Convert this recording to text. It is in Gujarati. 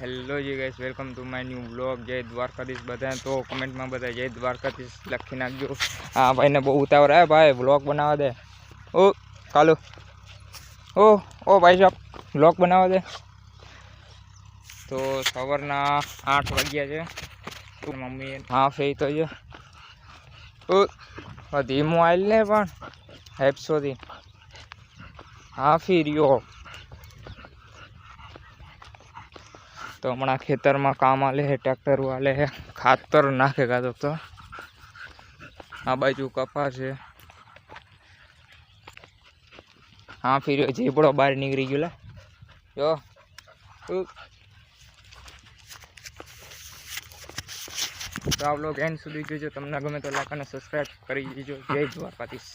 Hello G guys welcome to my new vlog જય દ્વારકાધીશ બધા તો કમેન્ટમાં બધા જય દ્વારકાધીશ લખી નાખજો. હા ભાઈને બહુ ઉતાવળ. આવે ભાઈ બ્લોગ બનાવવા દે. ઓ કાલુ ઓ ઓ, ભાઈ સાહેબ બ્લોગ બનાવવા દે. તો સવારના આઠ વાગ્યા છે. મમ્મી હા ફેઈ તો છે ઓ ધીમું આવેલ ને પણ, હેપસોથી. હા ફી રહ્યો. તો હમણાં ખેતરમાં કામ આલે હે, ટ્રેક્ટર વાલે હે. ખાતર નાખે કાતો તો. આ બાજુ કપા છે. હા ફીર્યો જીપડો બહાર નીકળી ગયો, લે. જો. તો આ બ્લોગ એન્ડ સુધી જોજો. તમને ગમે તો લાઈક અને સબસ્ક્રાઈબ કરી દેજો. જય દ્વારકાધીશ.